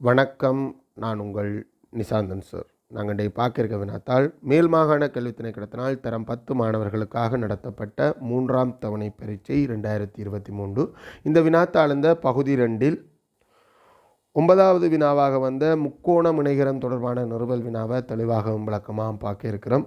வணக்கம். நான் உங்கள் நிசாந்தன் சார் நாங்கள் இன்றைய பார்க்கிருக்க வினாத்தால் மேல் மாகாண கல்வித் திணைக்களத்தினால் தரம் பத்து மாணவர்களுக்காக நடத்தப்பட்ட மூன்றாம் தவணை பரீட்சை ரெண்டாயிரத்தி இருபத்தி மூன்று. இந்த வினாத்தாள் இந்த பகுதி ரெண்டில் ஒன்பதாவது வினாவாக வந்த முக்கோண முனைகரம் தொடர்பான நிறுவல் வினாவை தெளிவாகவும் விளக்கமாக பார்க்க இருக்கிறோம்.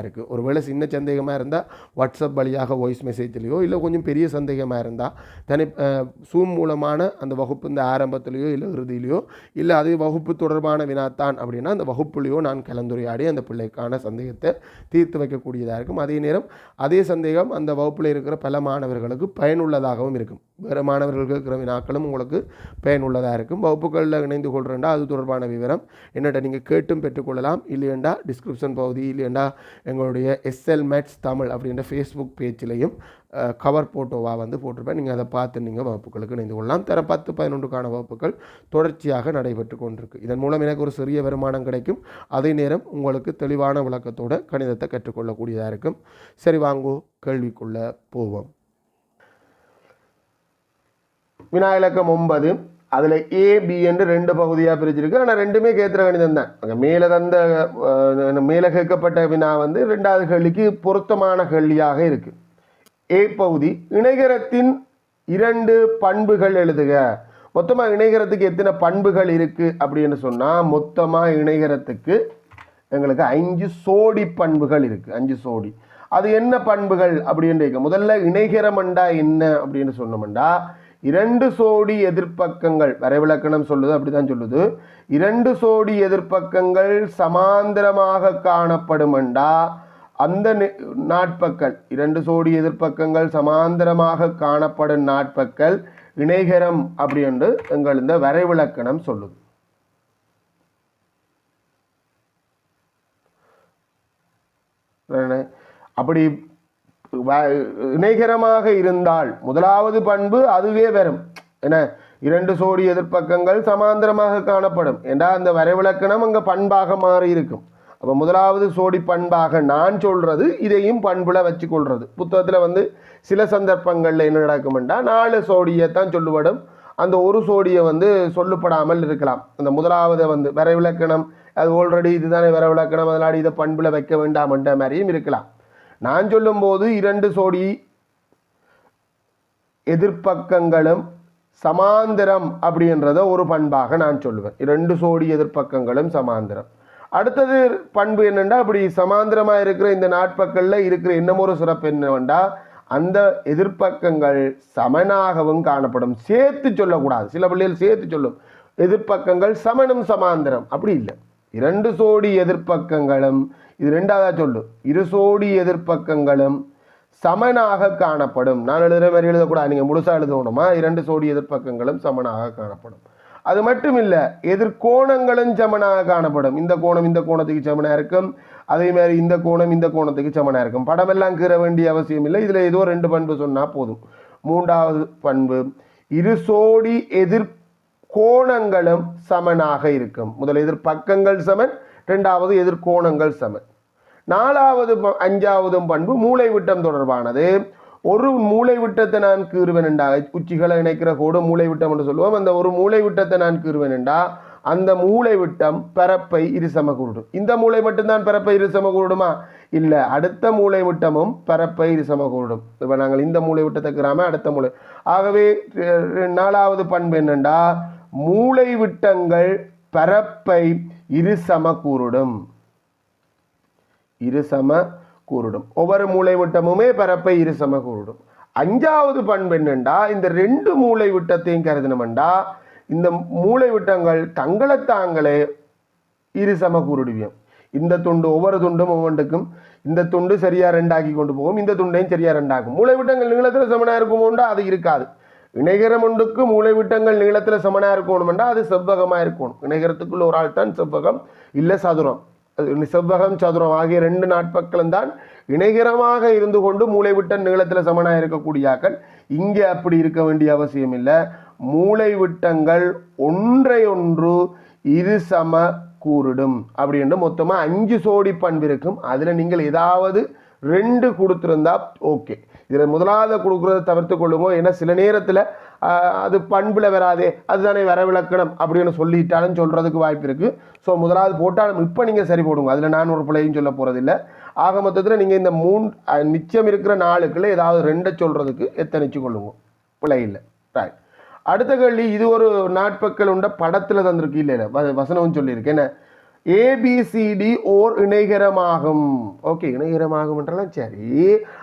இருக்குது ஒருவேளை சின்ன சந்தேகமாக இருந்தால் வாட்ஸ்அப் வழியாக வாய்ஸ் மெசேஜ்லேயோ இல்லை கொஞ்சம் பெரிய சந்தேகமாக இருந்தால் தனி சூம் மூலமான அந்த வகுப்பு இந்த ஆரம்பத்திலேயோ இல்லை இறுதியிலையோ இல்லை அது வகுப்பு தொடர்பான வினாத்தான் அப்படின்னா அந்த வகுப்புலேயோ நான் கலந்துரையாடி அந்த பிள்ளைக்கான சந்தேகத்தை தீர்த்து வைக்கக்கூடியதாக இருக்கும். அதே நேரம் அதே சந்தேகம் அந்த வகுப்பில் இருக்கிற பல மாணவர்களுக்கு பயனுள்ளதாகவும் இருக்கும். வேறு மாணவர்களுக்கு இருக்கிற வினாக்களும் உங்களுக்கு பயனுள்ளதாக இருக்கும். வகுப்புகளில் இணைந்து கொள்கிறேன்டா அது தொடர்பான விவரம். என்னட்ட நீங்கள் கேட்டும் பெற்றுக்கொள்ளலாம். இல்லையண்டா டிஸ்கிரிப்ஷன் பகுதி இல்லையண்டா எங்களுடைய எஸ்எல் மேட்ஸ் தமிழ் அப்படின்ற ஃபேஸ்புக் பேஜ்லேயும் கவர் ஃபோட்டோவாக வந்து போட்டிருப்பேன். நீங்கள் அதை பார்த்து நீங்கள் வகுப்புகளுக்கு இணைந்து கொள்ளலாம். தர பத்து பதினொன்றுக்கான வகுப்புகள் தொடர்ச்சியாக நடைபெற்று கொண்டிருக்கு. இதன் மூலம் எனக்கு ஒரு சிறிய வருமானம் கிடைக்கும். அதே நேரம் உங்களுக்கு தெளிவான விளக்கத்தோட கணிதத்தை கற்றுக்கொள்ளக்கூடியதாக இருக்கும். சரி வாங்கோ கேள்விக்குள்ளே போவோம். வினா இலக்கம் ஒன்பது. அதில் ஏ பி என்று ரெண்டு பகுதியாக பிரிச்சிருக்கு. ஆனால் ரெண்டுமே கேத்திர கணிதம் தான். அங்கே மேலே தந்த மேலே கேட்கப்பட்ட வினா வந்து ரெண்டாவது கேள்விக்கு பொருத்தமான கேள்வியாக இருக்குது ஏ பகுதி இணைகரத்தின் இரண்டு பண்புகள் எழுதுக. மொத்தமாக இணைகரத்துக்கு எத்தனை பண்புகள் இருக்குது அப்படின்னு சொன்னால் மொத்தமாக இணைகரத்துக்கு எங்களுக்கு அஞ்சு சோடி பண்புகள் இருக்குது அஞ்சு சோடி. அது என்ன பண்புகள் அப்படின்னு கேட்க முதல்ல இணைகரமண்டா என்ன அப்படின்னு சொன்னோம்டா இரண்டு சோடி எதிர்ப்பக்கங்கள் வரைவிலக்கணம் சொல்லுது அப்படிதான் சொல்லுது. இரண்டு சோடி எதிர்ப்பக்கங்கள் சமாந்தரமாக காணப்படுமெண்டா அந்த நாட்பக்கள் இரண்டு சோடி எதிர்ப்பக்கங்கள் சமாந்தரமாக காணப்படும் நாட்பக்கள் இணைகரம் அப்படி என்று எங்கள் இந்த வரைவிலக்கணம் சொல்லுது. அப்படி இணைகரமாக இருந்தால் முதலாவது பண்பு அதுவே வரும். என்ன? இரண்டு சோடி எதிர்ப்பக்கங்கள் சமாந்தரமாக காணப்படும். என்றால் அந்த வரைவிலக்கணம் அங்கே பண்பாக மாறி இருக்கும். அப்போ முதலாவது சோடி பண்பாக நான் சொல்றது இதையும் பண்புல வச்சு கொள்றது புத்தகத்தில் வந்து சில சந்தர்ப்பங்களில் என்ன நடக்கும்னா நாலு சோடியைத்தான் சொல்லுபடும். அந்த ஒரு சோடியை வந்து சொல்லப்படாமல் இருக்கலாம். அந்த முதலாவது வந்து வரைவிலக்கணம் அது ஆல்ரெடி இதுதானே வரைவிலக்கணம் அதனால் இதை பண்புல வைக்க வேண்டாம்ன்ற மாதிரியும் இருக்கலாம். நான் சொல்லும்போது இரண்டு சோடி எதிர்ப்பக்கங்களும் சமாந்தரம் அப்படின்றத ஒரு பண்பாக நான் சொல்லுவேன். இரண்டு சோடி எதிர்ப்பக்கங்களும் சமாந்தரம். அடுத்தது பண்பு என்னென்னா அப்படி சமாந்தரமாக இருக்கிற இந்த நாட்பக்கல்ல இருக்கிற இன்னமொரு ஒரு சிறப்பு என்னவெண்டா அந்த எதிர்ப்பக்கங்கள் சமனாகவும் காணப்படும். சேர்த்து சொல்லக்கூடாது. சில பிள்ளைகள் சேர்த்து சொல்லும். எதிர்ப்பக்கங்கள் சமனும் சமாந்தரம். அப்படி இல்லை. இரண்டு சோடி எதிர்ப்பக்கங்களும் இது ரெண்டாவதாக சொல்லு. இரு சோடி எதிர்ப்பக்கங்களும் சமனாக காணப்படும். நான் எழுதுகிற மாதிரி எழுதக்கூடாது. நீங்கள் முழுசாக எழுதணுமா? இரண்டு சோடி எதிர்ப்பக்கங்களும் சமனாக காணப்படும். அது மட்டும் இல்லை எதிர்கோணங்களும் சமனாக காணப்படும். இந்த கோணம் இந்த கோணத்துக்கு சமனாக இருக்கும். அதே மாதிரி இந்த கோணம் இந்த கோணத்துக்கு சமனாக இருக்கும். படமெல்லாம் கீற வேண்டிய அவசியம் இல்லை. இதில் ஏதோ ரெண்டு பண்பு சொன்னால் போதும். மூன்றாவது பண்பு இரு சோடி எதிர் கோணங்களும் சமனாக இருக்கும். முதல் எதிர்பக்கங்கள் சமன் ரெண்டாவது எதிர்கோணங்கள் சமன். நாலாவது ப- அஞ்சாவதும் பண்பு மூளை விட்டம் தொடர்பானது. ஒரு மூளை விட்டத்தை நான் கீறுவேன் என்றா உச்சிகளை இணைக்கிற கோடு மூளை விட்டம் என்று சொல்லுவோம். அந்த ஒரு மூளை விட்டத்தை நான் கீறுவேன் என்றா அந்த மூளை விட்டம் பரப்பை இருசம கூடும் இந்த மூளை மட்டும்தான் பரப்பை இருசம கூடுமா? இல்லை அடுத்த மூளை விட்டமும் பரப்பை இருசம கூடும். இப்போ நாங்கள் இந்த மூளை விட்டத்தை கீறாம அடுத்த மூளை. ஆகவே நாலாவது பண்பு என்னண்டா? மூளை விட்டங்கள் பரப்பை இருசம கூறிடும். இருசம கூறிடும். ஒவ்வொரு மூளை விட்டமுமே பரப்பை இருசம கூறிடும். அஞ்சாவது பண்பு என்னண்டா இந்த ரெண்டு மூளை விட்டத்தையும் கருதினமெண்டா இந்த மூளை விட்டங்கள் தங்களை தாங்களே இருசம கூறிடுவியும். இந்த துண்டு ஒவ்வொரு துண்டும் ஒவ்வொன்றுக்கும் இந்த துண்டு சரியாக ரெண்டாக்கி கொண்டு போகும் இந்த துண்டையும் சரியாக ரெண்டாக்கும். மூளை விட்டங்கள் நீளத்தில் சமனாக இருக்குமோண்டா அது இருக்காது. இணைகரம் ஒன்றுக்கு மூளை விட்டங்கள் நீளத்தில் சமனாக இருக்கணும்னா அது செவ்வகமாக இருக்கணும். இணைகரத்துக்குள்ள ஒரு ஆள் தான் செவ்வகம் இல்லை சதுரம். செவ்வகம் சதுரம் ஆகிய ரெண்டு நாட்பக்களும் தான் இணைகரமாக இருந்து கொண்டு மூளை நீளத்தில் சமனாக இருக்கக்கூடியாக்கள் இங்கே அப்படி இருக்க வேண்டிய அவசியம் இல்லை. மூளை விட்டங்கள் ஒன்றை ஒன்று இரு சம கூறிடும். அப்படின்ட்டு மொத்தமாக அஞ்சு சோடி பண்பு இருக்கும் அதில் நீங்கள் ஏதாவது ரெண்டு கொடுத்துருந்தா ஓகே. இதில் முதலாவது கொடுக்குறத தவிர்த்து கொள்ளுமோ ஏன்னா சில நேரத்தில் அது பண்பில் வராதே அதுதானே வரவிலக்கணம் அப்படின்னு சொல்லிட்டாலும் சொல்கிறதுக்கு வாய்ப்பு இருக்குது ஸோ முதலாவது போட்டாலும் இப்போ நீங்கள் சரி போடுங்க. அதில் நான் ஒரு பிள்ளையும் சொல்ல போகிறதில்ல ஆக மொத்தத்தில் நீங்கள் இந்த மூணு நிச்சயம் இருக்கிற நாளுக்குள்ளே ஏதாவது ரெண்டை சொல்கிறதுக்கு எத்தனைச்சு கொள்ளுங்க. பிள்ளை இல்லை. ரைட் அடுத்த கேள்வி இது ஒரு நாட்பக்கள் உண்ட படத்தில் தந்திருக்கு. இல்லை வ- வசனமும் சொல்லியிருக்கு. என்ன? ஏபிசிடி ஓர் இணைகரமாகும். ஓகே இணைகரமாகும் என்றாலும் சரி.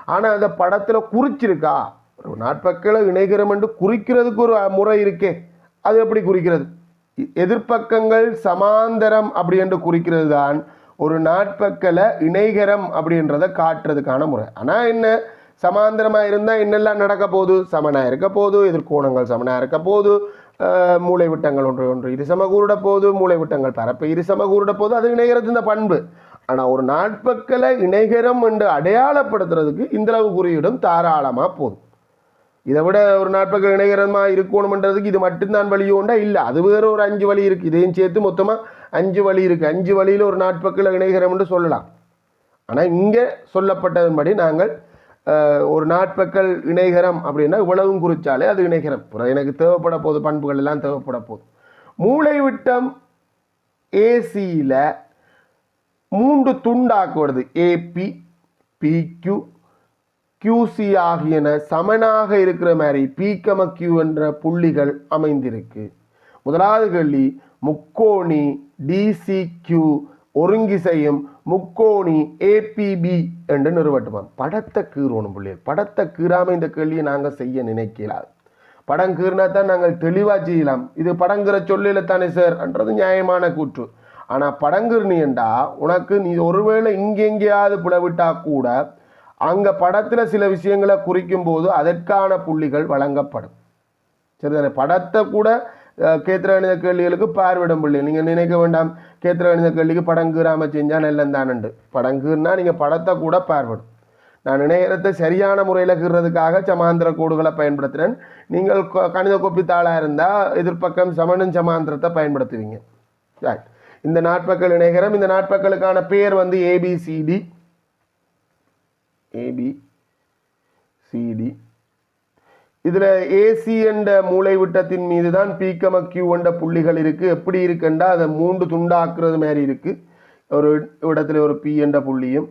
ஆனால் அந்த படத்தில் குறிச்சிருக்கா? ஒரு நாட்பக்களை இணைகரம் என்று குறிக்கிறதுக்கு ஒரு முறை இருக்கே. அது எப்படி குறிக்கிறது? எ- எதிர்ப்பக்கங்கள் சமாந்தரம் அப்படி என்று குறிக்கிறது தான் ஒரு நாட்பக்கலை இணைகரம் அப்படின்றத காட்டுறதுக்கான முறை. ஆனால் என்ன? சமாந்தரமாக இருந்தால் என்னெல்லாம் நடக்க போகுது? சமனாக இருக்க போகுது எதிர்கோணங்கள் சமனாக இருக்க போகுது மூளை விட்டங்கள் ஒன்று ஒன்று இரு சமகூருட போகுது மூளை விட்டங்கள் பரப்பு இரு சமகூருட போகுது அது இணைகிறது இந்த பண்பு. ஆனால் ஒரு நாட்பக்கலை இணைகரம் என்று அடையாளப்படுத்துறதுக்கு இந்தளவு குறியீடும் தாராளமாக போதும். இதை விட ஒரு நாட்பக்கம் இணைகரமாக இருக்கணுமன்றதுக்கு இது மட்டும்தான் வழி உண்டா? இல்லை அது வேறு ஒரு அஞ்சு வழி இருக்குது இதையும் சேர்த்து மொத்தமாக அஞ்சு வழி இருக்குது அஞ்சு வழியில் ஒரு நாட்பக்கில் இணைகரம் என்று சொல்லலாம். ஆனால் இங்கே சொல்லப்பட்டதன்படி நாங்கள் ஒரு நாட்பக்கல் இணைகரம் அப்படின்னா இவ்வளவும் குறித்தாலே அது இணைகரம். எனக்கு தேவைப்பட போகுது பண்புகள் எல்லாம் தேவைப்பட போகுது மூளை விட்டம் ஏசியில் மூன்று துண்டாக்குவது. ஏபி பிக்யூ கியூசி ஆகியன சமனாக இருக்கிற மாதிரி பீக்கம கியூ என்ற புள்ளிகள் அமைந்திருக்கு. முதலாவது கேள்வி முக்கோணி டிசி டிசிக்யூ ஒருங்கிசையும் முக்கோணி ஏபிபி என்று நிறுவட்டுமாம் படத்தை கீறணும் பிள்ளைகள் படத்தை கீறாமல் இந்த கேள்வியை நாங்கள் செய்ய நினைக்கலாம் படம் கீறினா தான் நாங்கள் தெளிவாக செய்யலாம் இது படங்கிற சொல்லில தானே சார் என்றது நியாயமான கூற்று. ஆனால் படங்கிருனியண்டா உனக்கு நீ ஒருவேளை இங்கெங்கேயாவது புலவிட்டா கூட அங்கே படத்தில் சில விஷயங்களை குறிக்கும் போது அதற்கான புள்ளிகள் வழங்கப்படும். சரிதானே? படத்தை கூட கேத்திரகணித கேள்விகளுக்கு பார்வையிடும் பிள்ளை. நீங்கள் நினைக்க வேண்டாம் கேத்திரகணித கேள்விக்கு படங்குறாமல் செஞ்சால் நல்லந்தானுண்டு படங்குன்னா நீங்கள் படத்தை கூட பார்வையிடும். நான் இணையத்தை சரியான முறையில் கீறதுக்காக சமாந்திர கோடுகளை பயன்படுத்துகிறேன் நீங்கள் கணித கொப்பித்தாளாக இருந்தால் எதிர்ப்பக்கம் சமணன் சமாந்திரத்தை பயன்படுத்துவீங்க. ரைட் இந்த நாட்பக்கள் இணைகரம் இந்த நாட்பக்களுக்கான பேர் வந்து A B C D A B C D இதில் ஏசி என்ற மூளை விட்டத்தின் மீது தான் பீக்கம கியூ என்ற புள்ளிகள் இருக்குது எப்படி இருக்குண்டா? அதை மூன்று துண்டாக்குறது மாதிரி இருக்குது ஒரு இடத்துல ஒரு பி என்ற புள்ளியும்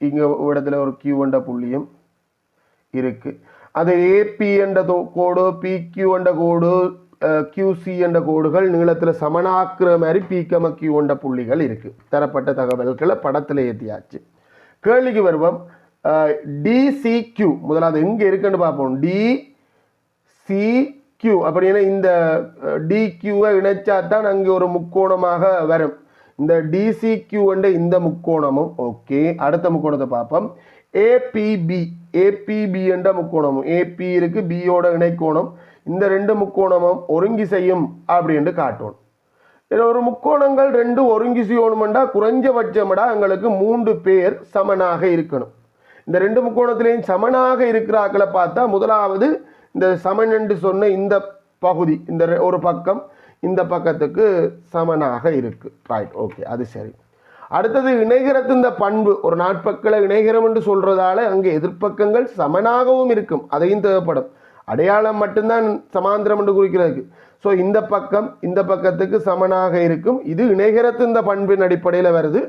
இங்கே இடத்துல ஒரு கியூ என்ற புள்ளியும் இருக்குது அது ஏபி என்ற தோ- கோடு பிக்யூ என்ற கோடு கியூசி என்ற கோடுகள் நீளத்தில் சமனாக்குற மாதிரி பீக்கம கியூ என்ற புள்ளிகள் இருக்குது தரப்பட்ட தகவல்களை படத்தில் ஏற்றியாச்சு கேள்விக்கு வருவோம். டிசிக்யூ முதலாவது எங்கே இருக்குன்னு பார்ப்போம். டிசிக்யூ அப்படின்னா இந்த டிக்யூவை இணைச்சா தான் அங்கே ஒரு முக்கோணமாக வரும். இந்த டிசிக்யூ என்ற இந்த முக்கோணமும் ஓகே அடுத்த முக்கோணத்தை பார்ப்போம். ஏபிபி ஏபிபி என்ற முக்கோணமும். ஏபி இருக்கு பியோட இணைக்கோணம். இந்த ரெண்டு முக்கோணமும் ஒருங்கி செய்யும் அப்படின்ட்டு காட்டணும். இதில் ஒரு முக்கோணங்கள் ரெண்டு ஒருங்கி செய்யணுமெண்டா குறைஞ்சபட்சமடா எங்களுக்கு மூன்று பேர் சமனாக இருக்கணும். இந்த ரெண்டு முக்கோணத்திலையும் சமனாக இருக்கிறாக்களை பார்த்தா முதலாவது இந்த சமன் என்று சொன்ன இந்த பகுதி இந்த ரெ- ஒரு பக்கம் இந்த பக்கத்துக்கு சமனாக இருக்கு. ரைட் ஓகே அது சரி. அடுத்தது இணைகிறது இந்த பண்பு ஒரு நாட்பக்களை இணைகரம் என்று சொல்றதால அங்கே எதிர்ப்பக்கங்கள் சமனாகவும் இருக்கும் அதையும் தேவைப்படும். அடையாளம் மட்டும்தான் சமாந்திரம் என்று குறிக்கிறதுக்கு ஸோ இந்த பக்கம் இந்த பக்கத்துக்கு சமனாக இருக்கும். இது இணைகரத்து இந்த பண்பின் அடிப்படையில் வருது.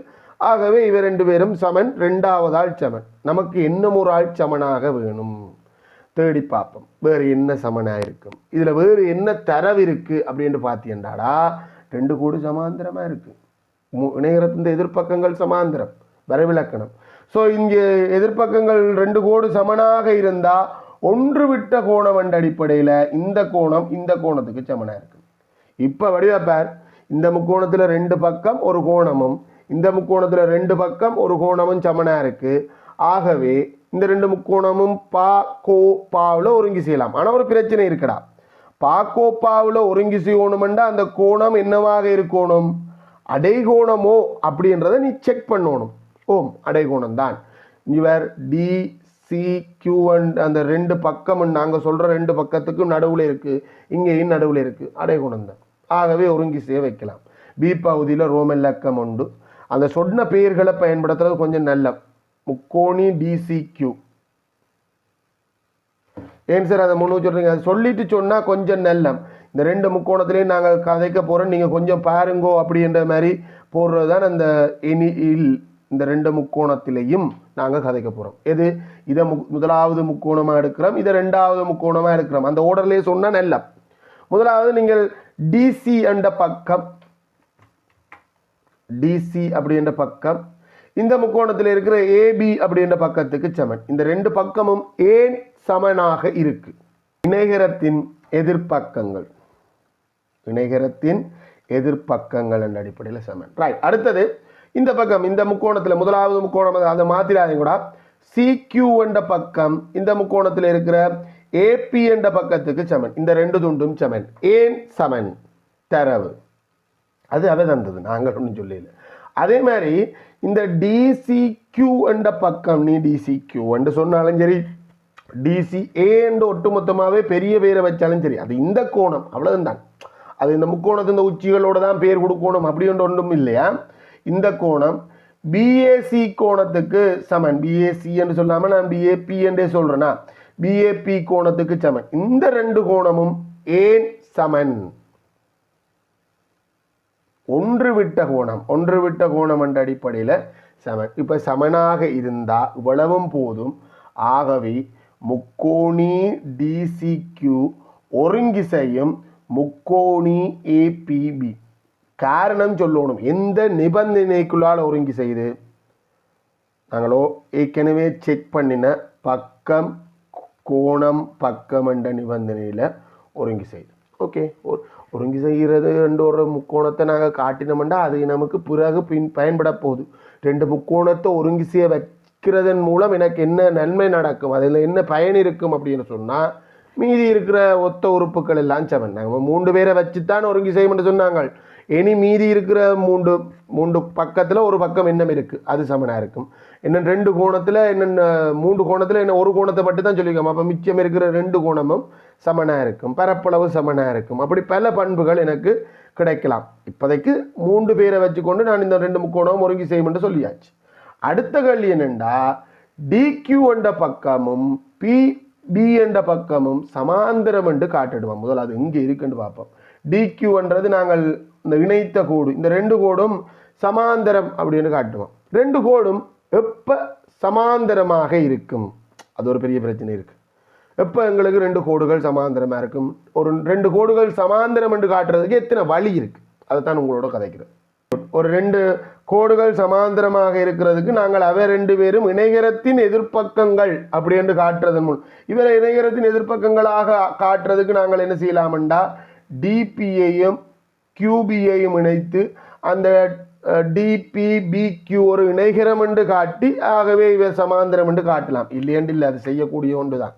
ஆகவே இவர் ரெண்டு பேரும் சமன் ரெண்டாவது ஆள் சமன். நமக்கு இன்னும் ஒரு ஆள் சமனாக வேணும். தேடி பார்ப்போம். வேறு என்ன சமனாக இருக்கும்? இதில் வேறு என்ன தரவு இருக்குது அப்படின்னு பார்த்தீங்கடாடா ரெண்டு கூடு சமாந்திரமாக இருக்குது இணையத்தின் எதிர்ப்பக்கங்கள் சமாந்திரம் வரவிலக்கணம். ஸோ இங்கே எதிர்ப்பக்கங்கள் ரெண்டு கோடு சமனாக இருந்தால் ஒன்று விட்ட கோணம் என்ற அடிப்படையில் இந்த கோணம் இந்த கோணத்துக்கு சமனாக இருக்கு. இப்போ வடிவப்பார் இந்த முக்கோணத்தில் ரெண்டு பக்கம் ஒரு கோணமும் இந்த முக்கோணத்தில் ரெண்டு பக்கம் ஒரு கோணமும் சமனாக இருக்கு. ஆகவே இந்த ரெண்டு முக்கோணமும் பா கோ பாவில் ஒருங்கி செய்யலாம். ஆனால் ஒரு பிரச்சனை இருக்கடா. பா கோ பாவில் ஒருங்கி செய்யணுமெண்டா அந்த கோணம் என்னவாக இருக்கணும்? அடைகோணமோ அப்படின்றத நீ செக் பண்ணணும். ஓம் அடைகோணம் தான் இவர் டி சி கியூ அந்த ரெண்டு பக்கம் நாங்கள் சொல்கிற ரெண்டு பக்கத்துக்கும் நடுவில் இருக்குது இங்கேயும் நடுவில் இருக்குது அடைகுணம் தான் ஆகவே ஒருங்கி செய்ய வைக்கலாம். பி பகுதியில் ரோமன் லக்கம் உண்டு. அந்த சொன்ன பெயர்களை பயன்படுத்துறது கொஞ்சம் நல்ல. முக்கோணி டிசிக்யூ ஏன் சார் அதை முன்னு சொல்கிறீங்க அதை சொல்லிட்டு சொன்னால் கொஞ்சம் நல்லம் இந்த ரெண்டு முக்கோணத்துலேயும் நாங்கள் கதைக்க போகிறோம் நீங்கள் கொஞ்சம் பாருங்கோ அப்படின்ற மாதிரி போடுறது தான் அந்த இனி இல். இந்த ரெண்டு முக்கோணத்திலையும் நாங்கள் கதைக்க போகிறோம் எது? இதை மு முதலாவது முக்கோணமாக எடுக்கிறோம் இதை ரெண்டாவது முக்கோணமாக எடுக்கிறோம். அந்த ஓர்டர்லேயே சொன்னால் நல்ல முதலாவது நீங்கள் டிசி என்ற பக்கம் டிசி அப்படின்ற பக்கம் இந்த முக்கோணத்தில் இருக்கிற ஏபி அப்படின்ற பக்கத்துக்கு சமன். இந்த ரெண்டு பக்கமும் ஏன் சமனாக இருக்கு? இணைகரத்தின் எதிர்ப்பக்கங்கள். இணைகரத்தின் எதிர்ப்பக்கங்கள் என்ற அடிப்படையில் சமன். ரைட் அடுத்தது இந்த பக்கம் இந்த முக்கோணத்தில் முதலாவது முக்கோணம் அதை மாத்திராதீங்க கூட. சிக்யூ என்ற பக்கம் இந்த முக்கோணத்தில் இருக்கிற ஏபி என்ற பக்கத்துக்கு சமன். இந்த ரெண்டு துண்டும் சமன். ஏன் சமன்? தரவு. அது அவ தந்தது. நாங்கள் ஒன்றும் சொல்லல. அதே மாதிரி இந்த டிசிக்யூ என்ற பக்கம் நீ டிசிக்யூ என்று சொன்னாலும் சரி டிசி என்று ஒட்டுமொத்தமாகவே பெரிய பேரை வச்சாலும் சரி அது இந்த கோணம் அவ்வளவுதான். அது இந்த முக்கோணத்து இந்த உச்சிகளோட தான் பேர் கொடுக்கணும் அப்படின்ற ஒன்றும் இல்லையா? இந்த கோணம் பிஏசி கோணத்துக்கு சமன். பிஏசி என்று சொல்லாமல் நான் பிஏபி என்றே சொல்கிறேன்னா பிஏபி கோணத்துக்கு சமன். இந்த ரெண்டு கோணமும் ஏன் சமன்? ஒன்று விட்ட கோணம். ஒன்று விட்ட கோணம் என்ற அடிப்படையில் சமன். இப்போ சமனாக இருந்தால் இவ்வளவும் போதும். ஆகவே முக்கோணி டிசிக்யூ ஒருங்கிசையும் முக்கோணி ஏபிபி காரணம் சொல்லணும். எந்த நிபந்தனைக்குள்ளால் ஒருங்கி செய்து? நாங்களோ ஏற்கனவே செக் பண்ணின பக்கம் கோணம் பக்கம் என்ற நிபந்தனையில் ஒருங்கி செய்து. ஓகே ஒருங்கி செய்கிறது என்ற ஒரு முக்கோணத்தை நாங்கள் காட்டினோம்னா அது நமக்கு பிறகு பின் பயன்பட போகுது. ரெண்டு முக்கோணத்தை ஒருங்கி செய்ய வைக்கிறதன் மூலம் எனக்கு என்ன நன்மை நடக்கும்? அதில் என்ன பயன் இருக்கும் அப்படின்னு சொன்னால் மீதி இருக்கிற ஒத்த உறுப்புகள் எல்லாம் செவன். நாங்கள் மூன்று பேரை வச்சு தான் ஒருங்கி செய்யணும்னு சொன்னாங்க. இனி மீதி இருக்கிற மூன்று மூன்று பக்கத்தில் ஒரு பக்கம் இன்னும் இருக்குது அது சமனாக இருக்கும். இன்னும் ரெண்டு கோணத்தில் என்னென்ன மூன்று கோணத்தில் என்ன ஒரு கோணத்தை மட்டும் தான் சொல்லியிருக்கோம். அப்போ மிச்சம் இருக்கிற ரெண்டு கோணமும் சமனாக இருக்கும். பரப்பளவு சமனாக இருக்கும். அப்படி பல பண்புகள் எனக்கு கிடைக்கலாம். இப்போதைக்கு மூன்று பேரை வச்சுக்கொண்டு நான் இந்த ரெண்டு முக்கோணம் ஒருங்கி செய்யும்னு சொல்லியாச்சு. அடுத்த கேள்வி என்னென்னா டிக்யூ என்ற பக்கமும் பி பி என்ற பக்கமும் சமாந்தரம் என்று காட்டிடுவோம். முதல் அது இங்கே இருக்குன்னு பார்ப்போம். டிக்யூன்றது நாங்கள் இந்த இணைத்த கோடு. இந்த ரெண்டு கோடும் சமாந்தரம் அப்படின்னு காட்டுவோம். ரெண்டு கோடும் எப்போ சமாந்தரமாக இருக்கும்? அது ஒரு பெரிய பிரச்சனை இருக்கு. எப்போ எங்களுக்கு ரெண்டு கோடுகள் சமாந்தரமாக இருக்கும்? ஒரு ரெண்டு கோடுகள் சமாந்தரம் என்று காட்டுறதுக்கு எத்தனை வழி இருக்கு? அதை தான் உங்களோட கதைக்கிறேன். ஒரு ரெண்டு கோடுகள் சமாந்தரமாக இருக்கிறதுக்கு நாங்கள் அவை ரெண்டு பேரும் இணைகரத்தின் எதிர்ப்பக்கங்கள் அப்படி என்று காட்டுறதன் மூலம். இவரை இணைகரத்தின் எதிர்ப்பக்கங்களாக காட்டுறதுக்கு நாங்கள் என்ன செய்யலாம்டா டிபியையும் கியூபியையும் இணைத்து அந்த டிபி பிக்யூ ஒரு இணைகரம் என்று காட்டி ஆகவே இவை சமாந்தரம் என்று காட்டலாம். இல்லையென்று இல்லை அது செய்யக்கூடிய ஒன்று தான்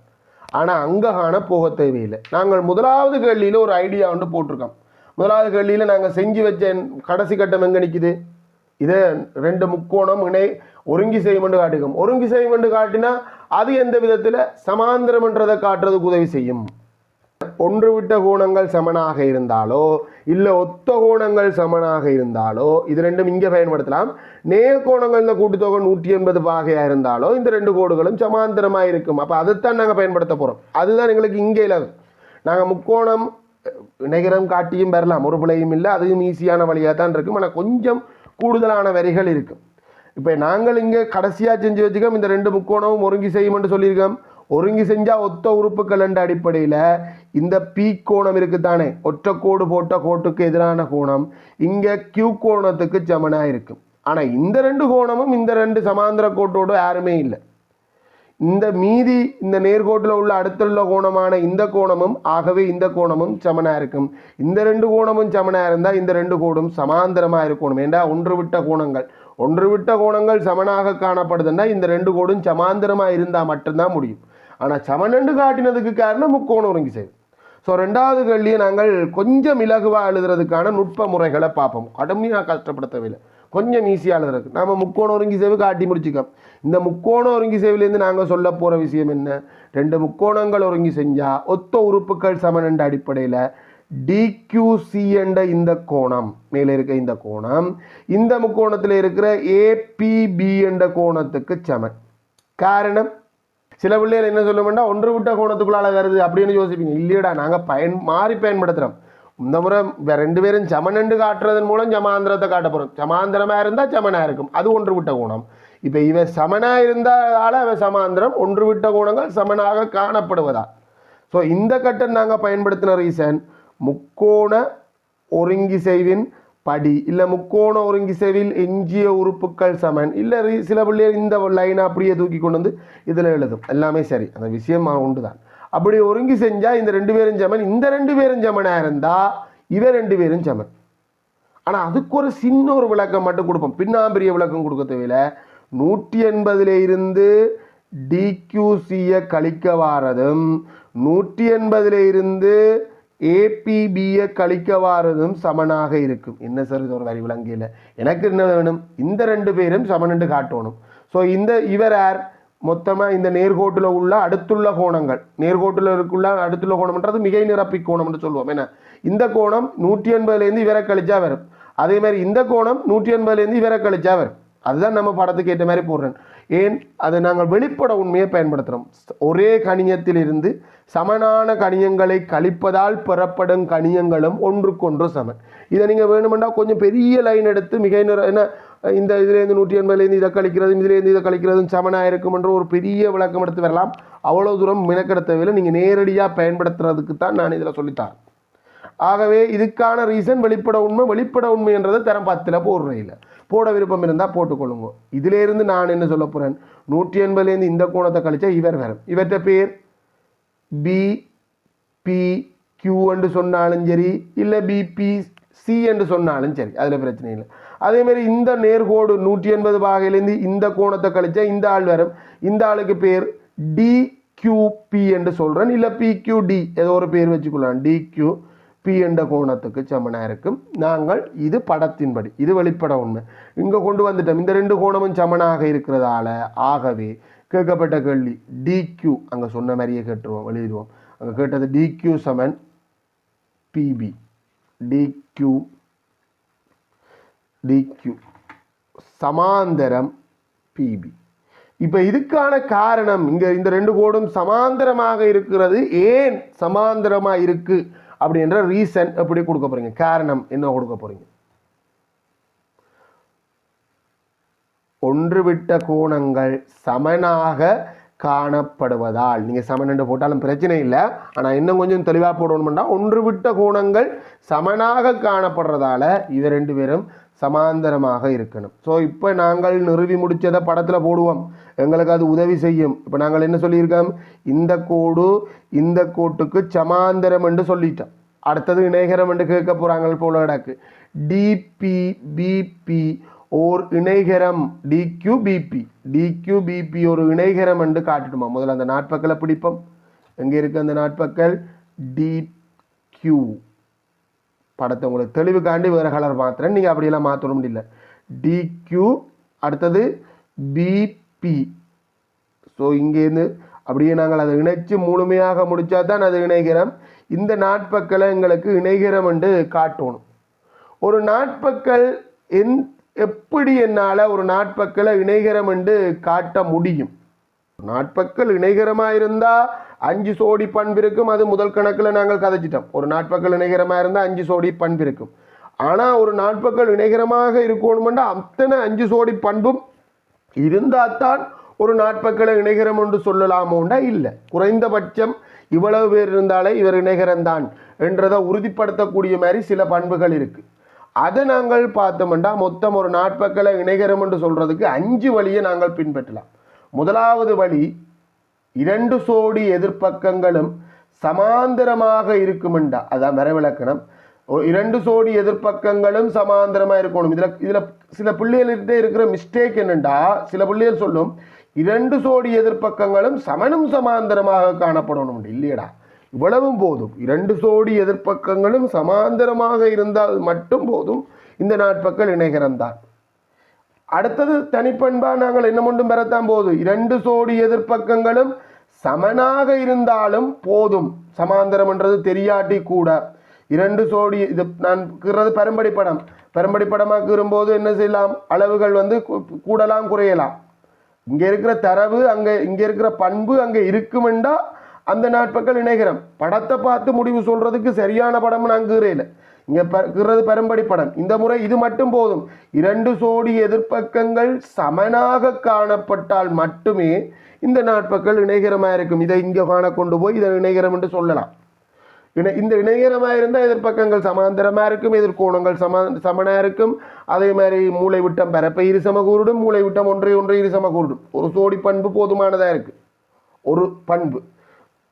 ஆனால் அங்கே காண போக தேவையில்லை. நாங்கள் முதலாவது கேள்வியில் ஒரு ஐடியா ஒன்று போட்டிருக்கோம். முதலாவது கேள்வியில் நாங்கள் செஞ்சு வச்ச கடைசி கட்டம் எங்கே நிற்கிது இதை ரெண்டு முக்கோணம் இணை ஒருங்கி செய்யும் காட்டுக்கும் ஒருங்கி செய்யும் காட்டினா அது எந்த விதத்தில்? சமாந்திரம்ன்றதை காட்டுறதுக்கு உதவி செய்யும். ஒன்றுவிட்ட கோணங்கள் சமனாக இருந்தாலோ இல்லை ஒத்த கோணங்கள் சமனாக இருந்தாலோ இது ரெண்டும் இங்கே பயன்படுத்தலாம். நேர் கோணங்கள் இந்த கூட்டுத்தொகை நூற்றி எண்பது பாகையாக இருந்தாலோ இந்த ரெண்டு கோடுகளும் சமாந்தரமாக இருக்கும். அப்போ அதைத்தான் நாங்கள் பயன்படுத்த போகிறோம் அதுதான் எங்களுக்கு இங்கே இலகு. நாங்கள் முக்கோணம் நிகரம் காட்டியும் பெறலாம். ஒரு பிழையும் இல்லை. அதுவும் ஈஸியான வழியாக தான் இருக்கும். ஆனால் கொஞ்சம் கூடுதலான வரிகள் இருக்கும். இப்போ நாங்கள் இங்கே கடைசியாக செஞ்சு வச்சுக்கோம். இந்த ரெண்டு முக்கோணமும் ஒருங்கி செய்யும்னு சொல்லியிருக்கோம். ஒருங்கி செஞ்சால் ஒத்த உறுப்புகள் என்ற அடிப்படையில் இந்த பி கோணம் இருக்குதானே? ஒற்றை கோடு போட்ட கோட்டுக்கு எதிரான கோணம் இங்கே கியூ கோணத்துக்கு சமனாக இருக்கும். ஆனால் இந்த ரெண்டு கோணமும் இந்த ரெண்டு சமாந்திர கோட்டோடு யாருமே இல்லை. இந்த மீதி இந்த நேர்கோட்டில் உள்ள அடுத்துள்ள கோணமான இந்த கோணமும் ஆகவே இந்த கோணமும் சமனாக இருக்கும். இந்த ரெண்டு கோணமும் சமனாக இருந்தால் இந்த ரெண்டு கோடும் சமாந்தரமாக இருக்கணும். ஏண்டா? ஒன்று விட்ட கோணங்கள். ஒன்று விட்ட கோணங்கள் சமனாக காணப்படுதுன்னா இந்த ரெண்டு கோடும் சமாந்தரமாக இருந்தால் மட்டும்தான் முடியும். ஆனால் சமனண்டு காட்டினதுக்கு காரணம் முக்கோணம் ஒருங்கி செய்யும் ஸோ ரெண்டாவது கேள்வியை நாங்கள் கொஞ்சம் இலகுவாக எழுதுறதுக்கான நுட்ப முறைகளை பார்ப்போம். கடுமையாக கஷ்டப்பட தேவையில்லை கொஞ்சம் ஈஸியாக எழுதுறதுக்கு. நம்ம முக்கோணம் ஒருங்கி சேவு காட்டி முடிச்சுக்கோம். இந்த முக்கோணம் ஒருங்கி சேவிலேருந்து நாங்கள் சொல்ல போகிற விஷயம் என்ன? ரெண்டு முக்கோணங்கள் ஒருங்கி செஞ்சால் ஒத்த உறுப்புகள் சமனண்ட அடிப்படையில் டிக்யூசி என்ற இந்த கோணம் மேலே இருக்க இந்த கோணம் இந்த முக்கோணத்தில் இருக்கிற ஏபிபி என்ற கோணத்துக்கு சமன். காரணம்? சில பிள்ளைகள் என்ன சொல்ல ஒன்று விட்ட கோணத்துக்குள்ளால வருது அப்படின்னு யோசிப்பீங்க. இல்லையடா நாங்கள் பயன் மாறி பயன்படுத்துகிறோம் இந்த முறை ரெண்டு பேரும் சமனண்டு காட்டுறதன் மூலம் சமாந்திரத்தை காட்ட போகிறோம் சமாந்திரமாக இருந்தால் சமனாக இருக்கும். அது ஒன்று விட்ட கோணம். இப்போ இவ சமனாக இருந்தால அவ சமாந்திரம் ஒன்று விட்ட குணங்கள் சமனாக காணப்படுவதா? ஸோ இந்த கட்டம் நாங்கள் பயன்படுத்தின ரீசன் முக்கோண ஒருங்கி செய்வின் படி. இல்லை முக்கோண ஒருங்கி செவில் எஞ்சிய உறுப்புக்கள் சமன். இல்லை சில பிள்ளைகள் இந்த லைனை அப்படியே தூக்கி கொண்டு வந்து இதில் எழுதும். எல்லாமே சரி. அந்த விஷயம் உண்டு தான் அப்படி ஒருங்கி செஞ்சால் இந்த ரெண்டு பேரும் சமன். இந்த ரெண்டு பேரும் சமனாக இருந்தால் இவ ரெண்டு பேரும் சமன். ஆனால் அதுக்கு ஒரு சின்ன ஒரு விளக்கம் மட்டும் கொடுப்போம். பின்னாம்பிரிய விளக்கம் கொடுக்க தேவையில்ல. நூற்றி எண்பதுல இருந்து டிக்யூசியை கழிக்க வாரதும் நூற்றி எண்பதுல இருந்து ஏபிபியை கழிக்க வாரதும் சமனாக இருக்கும். என்ன சார் இது ஒரு வரி விளங்கியில் எனக்கு என்ன வேணும்? இந்த ரெண்டு பேரும் சமனண்டு காட்டணும். ஸோ இந்த இவர் யார்? மொத்தமாக இந்த நேர்கோட்டில் உள்ள அடுத்துள்ள கோணங்கள். நேர்கோட்டில் இருக்குள்ள அடுத்துள்ள கோணம்ன்றது மிகை நிரப்பி கோணம்னு சொல்லுவோம் என்ன? இந்த கோணம் நூற்றி எண்பதுலேருந்து இவரை கழிச்சா வரும். அதே மாதிரி இந்த கோணம் நூற்றி எண்பதுலேருந்து இவரை கழிச்சா வரும். அதுதான் நம்ம படத்துக்கு ஏற்ற மாதிரி போடுறேன். ஏன்? அதை நாங்கள் வெளிப்பட உண்மையை பயன்படுத்துகிறோம் ஒரே கணியத்திலிருந்து சமனான கணியங்களை கழிப்பதால் பெறப்படும் கணியங்களும் ஒன்றுக்கொன்று சமன். இதை நீங்கள் வேணுமெண்டா கொஞ்சம் பெரிய லைன் எடுத்து மிக என்ன இந்த இதுலேருந்து நூற்றி எண்பதுலேருந்து இதை கழிக்கிறதும் இதுலேருந்து இதை கழிக்கிறதும் சமனாக இருக்கும் என்ற ஒரு பெரிய விளக்கம் எடுத்து வரலாம். அவ்வளோ தூரம் மினக்கெடுத்தவையில் நீங்கள் நேரடியாக பயன்படுத்துறதுக்கு தான் நான் இதில் சொல்லித்தரேன். ஆகவே இதுக்கான ரீசன் வெளிப்பட உண்மை வெளிப்பட உண்மைன்றதை தரம் பத்தில் போடுறையில். இல்லை போட விருப்பம் இருந்தால் போட்டுக்கொள்ளுங்க. இதிலேருந்து நான் என்ன சொல்ல போகிறேன் நூற்றி எண்பதுலேருந்து இந்த கோணத்தை கழிச்சா இவர் வரும் இவற்ற பேர்? பி பி கியூ என்று சொன்னாலும் சரி இல்லை பிபி சி என்று சொன்னாலும் சரி அதில் பிரச்சனை இல்லை. அதே இந்த நேர்கோடு நூற்றி எண்பது பாகையிலேருந்து இந்த கோணத்தை கழிச்சா இந்த ஆள் வரும் இந்த ஆளுக்கு பேர் டி பி என்று சொல்கிறேன் இல்லை பிக்யூடி ஏதோ ஒரு பேர் வச்சுக்கலாம் டிக்யூ பி என்ற கோணத்துக்கு சமனாக இருக்கும். நாங்கள் இது படத்தின்படி இது வெளிப்பட உண்மை. இங்கே கொண்டு வந்துட்டோம். இந்த ரெண்டு கோணமும் சமனாக இருக்கிறதால ஆகவே கேட்கப்பட்ட கேள்வி டிக்யூ அங்கே சொன்ன மாதிரியே கேட்டுருவோம் எழுதிடுவோம். அங்கே கேட்டது டிக்யூ சமன் பிபி டிக்யூ டிக்யூ சமாந்தரம் பிபி இப்போ இதுக்கான காரணம் இங்கே இந்த ரெண்டு கோடும் சமாந்தரமாக இருக்கிறது. ஏன் சமாந்தரமாக இருக்குது அப்படின்ற ரீசன் எப்படி கொடுக்க போறீங்க? காரணம் என்ன கொடுக்க போறீங்க? ஒன்று விட்ட கோணங்கள் சமனாக காணப்படுவதால் நீங்கள் சமன் போட்டாலும் பிரச்சனை இல்லை ஆனால் இன்னும் கொஞ்சம் தெளிவாக போடணும்னா ஒன்று விட்ட கோணங்கள் சமனாக காணப்படுறதால இது ரெண்டு பேரும் சமாந்தரமாக இருக்கணும். ஸோ இப்போ நாங்கள் நிறுவி முடித்ததை படத்தில் போடுவோம். எங்களுக்கு அது உதவி செய்யும். இப்போ நாங்கள் என்ன சொல்லியிருக்கோம்? இந்த கோடு இந்த கோட்டுக்கு சமாந்தரம் என்று சொல்லிட்டோம். அடுத்தது இணைகரம் என்று கேட்க போகிறாங்க போல கிடக்கு. டிபி பிபி ஓர் இணைகரம். டிக்யூ பிபி டிக்யூ பிபி ஒரு இணைகரம் என்று காட்டிடுமா முதல்ல அந்த நாட்பக்களை பிடிப்போம். எங்கே இருக்குது அந்த நாட்பக்கள்? டிக்யூ படத்தை உங்களுக்கு தெளிவுக்காண்டி வேறு கலர் மாற்றுறேன் நீங்கள் அப்படியெல்லாம் மாற்ற முடியல டிக்யூ அடுத்தது பிபி ஸோ இங்கேருந்து அப்படியே நாங்கள் அதை இணைச்சு முழுமையாக முடித்தா தான் அது இணைகிறோம். இந்த நாட்பக்களை எங்களுக்கு இணைகரம் என்று காட்டணும். ஒரு நாட்பக்கள் எந் எப்படி என்னால் ஒரு நாட்பக்களை இணைகரம் என்று காட்ட முடியும்? நாட்பக்கள் இணைகரமாக இருந்தால் அஞ்சு சோடி பண்பு இருக்கும் அது முதல் கணக்கில் நாங்கள் கதைச்சிட்டோம். ஒரு நாட்பக்கள் இணைகரமாக இருந்தால் அஞ்சு சோடி பண்பு இருக்கும் ஆனால் ஒரு நாட்பக்கள் இணைகரமாக இருக்கணுமெண்டா அத்தனை அஞ்சு சோடி பண்பும் இருந்தால் தான் ஒரு நாட்பக்களை இணைகரம் என்று சொல்லலாமோண்டா? இல்லை. குறைந்தபட்சம் இவ்வளவு பேர் இருந்தாலே இவர் இணைகரந்தான் என்றதை உறுதிப்படுத்தக்கூடிய மாதிரி சில பண்புகள் இருக்குது அதை நாங்கள் பார்த்தோம்னா மொத்தம் ஒரு நாட்பக்களை இணைகரம் என்று சொல்கிறதுக்கு அஞ்சு வழியை நாங்கள் பின்பற்றலாம். முதலாவது வழி இரண்டு சோடி எதிர்ப்பக்கங்களும் சமாந்தரமாக இருக்குமெண்டா. அதான் வரைவிலக்கணம். இரண்டு சோடி எதிர்ப்பக்கங்களும் சமாந்தரமாக இருக்கணும். இதில் இதில் சில பிள்ளைகள்கிட்ட இருக்கிற மிஸ்டேக் என்னண்டா? சில பிள்ளைகள் சொல்லும் இரண்டு சோடி எதிர்ப்பக்கங்களும் சமனும் சமாந்தரமாக காணப்படணும் இல்லையடா. இவ்வளவும் போதும். இரண்டு சோடி எதிர்ப்பக்கங்களும் சமாந்தரமாக இருந்தால் மட்டும் போதும். இந்த நாட்பக்கள் இணைகரம்தான் அடுத்தது தனிப்பண்பா நாங்கள் என்ன மட்டும் பெறத்தான் போதும் இரண்டு சோடி எதிர்ப்பக்கங்களும் சமனாக இருந்தாலும் போதும். சமாந்தரம்ன்றது தெரியாட்டி கூட. இரண்டு சோடி இது நான் கீறது பரம்படி படம் பரம்படி படமாக கீறும்போது என்ன செய்யலாம்? அளவுகள் வந்து கூடலாம் குறையலாம். இங்கே இருக்கிற தரவு அங்கே இங்கே இருக்கிற பண்பு அங்கே இருக்குமெண்டா அந்த நாட்பக்கள் இணைகிறோம் படத்தை பார்த்து முடிவு சொல்றதுக்கு சரியான படம் நான் கீறையில் இங்கே கீறது பரம்படி படம். இந்த முறை இது மட்டும் போதும். இரண்டு சோடி எதிர்ப்பக்கங்கள் சமனாக காணப்பட்டால் மட்டுமே இந்த நாட்பக்கள் இணைகரமாக இருக்கும் இதை இங்கே காண கொண்டு போய் இதை இணைகரம் என்று சொல்லலாம். இணை இந்த இணைகரமாக இருந்தால் எதிர்ப்பக்கங்கள் சமாந்தரமாக இருக்கும் எதிர்கோணங்கள் சம சமனாக இருக்கும் அதே மாதிரி மூளை விட்டம் பரப்ப இரு சமகூருடும் மூளை விட்டம் ஒன்றை ஒன்றை இரு சமகூருடும் ஒரு சோடி பண்பு போதுமானதாக இருக்குது ஒரு பண்பு.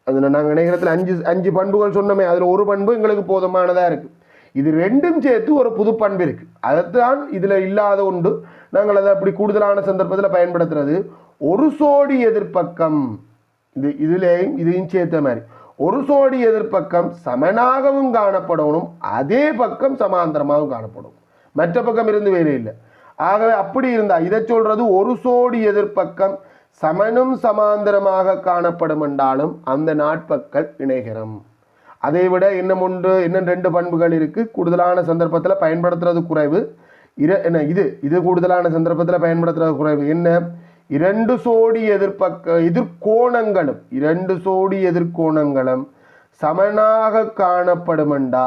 அதில் நாங்கள் இணைகரத்தில் அஞ்சு அஞ்சு பண்புகள் சொன்னோமே அதில் ஒரு பண்பு எங்களுக்கு போதுமானதாக இருக்குது இது ரெண்டும் சேர்த்து ஒரு புது பண்பு இருக்குது அதைத்தான் இதில் இல்லாத உண்டு. நாங்கள் அதை அப்படி கூடுதலான சந்தர்ப்பத்தில் பயன்படுத்துறது. ஒரு சோடி எதிர்ப்பக்கம் இது இதுலேயும் இதையும் சேர்த்த மாதிரி. ஒரு சோடி எதிர்ப்பக்கம் சமனாகவும் காணப்படணும் அதே பக்கம் சமாந்தரமாகவும் காணப்படும் மற்ற பக்கம் இருந்து வேறு இல்லை. ஆகவே அப்படி இருந்தால் இதை சொல்கிறது ஒரு சோடி எதிர்ப்பக்கம் சமனும் சமாந்தரமாக காணப்படும் என்றாலும் அந்த நாட்பக்கள் இணைகரம் அதை விட இன்னும் ஒன்று இன்னும் ரெண்டு பண்புகள் இருக்குது கூடுதலான சந்தர்ப்பத்தில் பயன்படுத்துறது குறைவு. இர என்ன இது இது கூடுதலான சந்தர்ப்பத்தில் பயன்படுத்துறது குறைவு. என்ன? இரண்டு சோடி எதிர்ப்பக்க எதிர்கோணங்களும் இரண்டு சோடி எதிர்கோணங்களும் சமனாக காணப்படுமெண்டா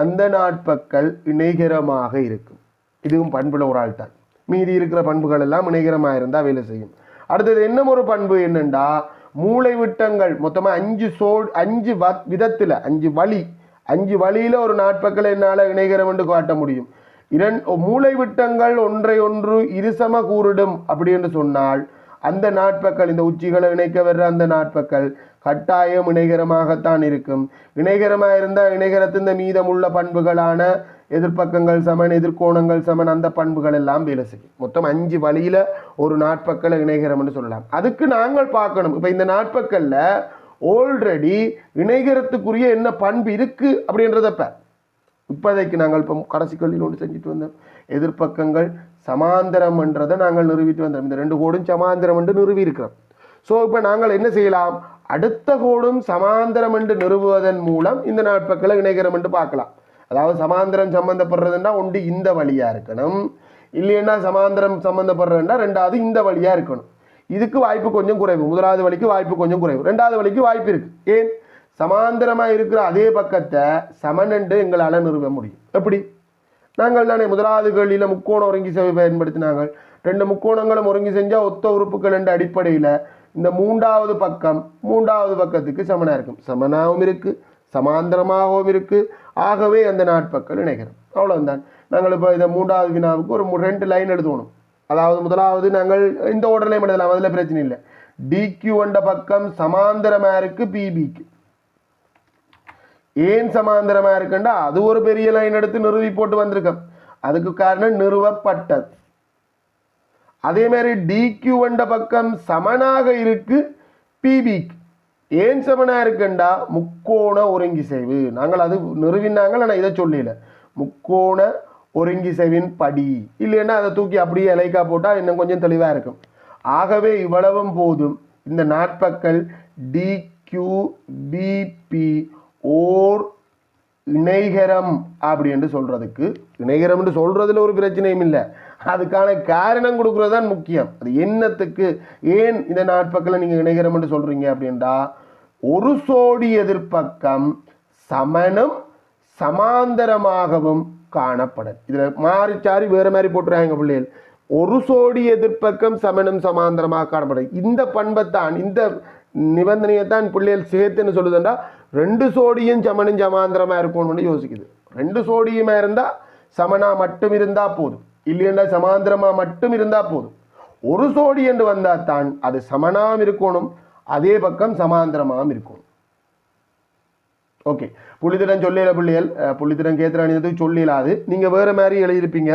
அந்த நாட்பக்கள் இணைகரமாக இருக்கும். இதுவும் பண்புல ஒரு ஆள் தான் மீதி இருக்கிற பண்புகள் எல்லாம் இணைகரமாக இருந்தால் வேலை செய்யும். அடுத்தது இன்னும் ஒரு பண்பு என்னெண்டா? மூளை விட்டங்கள் அஞ்சு சோ அஞ்சு வ- விதத்தில் அஞ்சு வழி. அஞ்சு வழியில் ஒரு நாட்பக்களை என்னால் இணைகரம் என்று காட்ட முடியும். இரண் மூளை விட்டங்கள் ஒன்றை ஒன்று இருசம கூறிடும் அப்படி என்று சொன்னால் அந்த நாட்பக்கள் இந்த உச்சிகளை இணைக்க வர்ற அந்த நாட்பக்கள் கட்டாயம் இணைகரமாகத்தான் இருக்கும். இணைகரமாக இருந்தால் இணைகரத்தின் மீதமுள்ள பண்புகளான எதிர்ப்பக்கங்கள் சமன் எதிர்கோணங்கள் சமன் அந்த பண்புகள் எல்லாம் வேலை செய்யும். மொத்தம் அஞ்சு வழியில ஒரு நாட்பக்களை இணைகரம்னு சொல்லலாம். அதுக்கு நாங்கள் பார்க்கணும். இப்போ இந்த நாட்பக்கல்ல ஆல்ரெடி இணைகரத்துக்குரிய என்ன பண்பு இருக்கு அப்படின்றதப்ப இப்போதைக்கு நாங்கள் இப்போ கடைசி கல்வியில் ஒன்று செஞ்சுட்டு வந்தோம். எதிர்ப்பக்கங்கள் சமாந்தரம் என்றதை நாங்கள் நிறுவிட்டு வந்தோம். இந்த ரெண்டு கோடும் சமாந்தரம் என்று நிறுவி இருக்கிறோம். ஸோ இப்போ நாங்கள் என்ன செய்யலாம்? அடுத்த கோடும் சமாந்தரம் என்று நிறுவுவதன் மூலம் இந்த நாட்பக்களை இணைகிறோம் என்று பார்க்கலாம். அதாவது சமாந்தரம் சம்மந்தப்படுறதுன்னா ஒன்று இந்த வழியாக இருக்கணும். இல்லைன்னா சமாந்தரம் சம்மந்தப்படுறதுன்னா ரெண்டாவது இந்த வழியாக இருக்கணும். இதுக்கு வாய்ப்பு கொஞ்சம் குறைவு. முதலாவது வழிக்கு வாய்ப்பு கொஞ்சம் குறைவு. ரெண்டாவது வழிக்கு வாய்ப்பு இருக்குது ஏன்? சமாந்திரமாக இருக்கிற அதே பக்கத்தை சமனண்டு எங்களால் நிறுவ முடியும். எப்படி? நாங்கள் தானே முதலாவது கேள்வியில் முக்கோண ஒருங்கி சேவை பயன்படுத்தினாங்க. ரெண்டு முக்கோணங்களும் ஒருங்கி செஞ்சால் ஒத்த உறுப்புகள் என்ற அடிப்படையில் இந்த மூன்றாவது பக்கம் மூன்றாவது பக்கத்துக்கு சமனாக இருக்கும். சமனாகவும் இருக்குது சமாந்தரமாகவும் இருக்குது ஆகவே அந்த நாட்பக்கள் இணைகிறோம் அவ்வளவுதான். நாங்கள் இப்போ இதை மூன்றாவது வினாவுக்கு ஒரு ரெண்டு லைன் எழுதணும் அதாவது முதலாவது நாங்கள் இந்த ஓர்டர்லையும் எழுதலாம் அதில் பிரச்சனை இல்லை. டிக்யூ என்ற பக்கம் சமாந்தரமாக இருக்கு பிபிக்கு ஏன் சமாந்தரமாக இருக்குண்டா அது ஒரு பெரிய லைன் எடுத்து நிறுவி போட்டு வந்திருக்கோம். அதுக்கு காரணம் நிறுவப்பட்டது. அதே மாதிரி டிக்யூ என்ற பக்கம் சமனாக இருக்கு பிபிக்கு ஏன் செவனாக இருக்குண்டா? முக்கோண ஒருங்கிசைவு. நாங்கள் அது நிறுவினாங்கள் ஆனால் இதை சொல்லல. முக்கோண ஒருங்கிசைவின் படி. இல்லைன்னா அதை தூக்கி அப்படியே இலைக்கா போட்டால் இன்னும் கொஞ்சம் தெளிவாக இருக்கும். ஆகவே இவ்வளவும் போதும். இந்த நாட்பக்கள் டி கியூ பிபி ஓர் இணைகரம் அப்படின்ட்டு சொல்கிறதுக்கு இணைகரம்னு சொல்கிறதுல ஒரு பிரச்சனையும் இல்லை. அதுக்கான காரணம் கொடுக்குறது தான் முக்கியம். அது என்னத்துக்கு? ஏன் இந்த நாட்பக்கத்தில் நீங்கள் இணைகிறோம்னு என்று அப்படின்றா அப்படின்டா ஒரு சோடி எதிர்ப்பக்கம் சமணம் சமாந்தரமாகவும் காணப்படும் இதில் மாறி சாரி வேறு மாதிரி போட்டுறாங்க பிள்ளைகள். ஒரு சோடி எதிர்ப்பக்கம் சமணம் சமாந்தரமாக காணப்படும் இந்த பண்பைத்தான் இந்த நிபந்தனையை தான் பிள்ளைகள் சேர்த்துன்னு சொல்லுதுண்டா ரெண்டு சோடியும் சமனும் சமாந்தரமாக இருக்கணும்னு யோசிக்குது. ரெண்டு சோடியுமா இருந்தால் சமனா மட்டும் இருந்தால் போதும். இல்லையென்றா சமாந்திரமாக மட்டும் இருந்தால் போதும். ஒரு சோடி என்று வந்தால் தான் அது சமனாம் இருக்கணும். அதே பக்கம் சமாந்திரமாகவும் இருக்கணும். ஓகே புள்ளித்திடம் சொல்லல பிள்ளைகள் அஹ், கேத்திர அணிந்தது சொல்லிடாது நீங்கள் வேறு மாதிரி எழுதியிருப்பீங்க.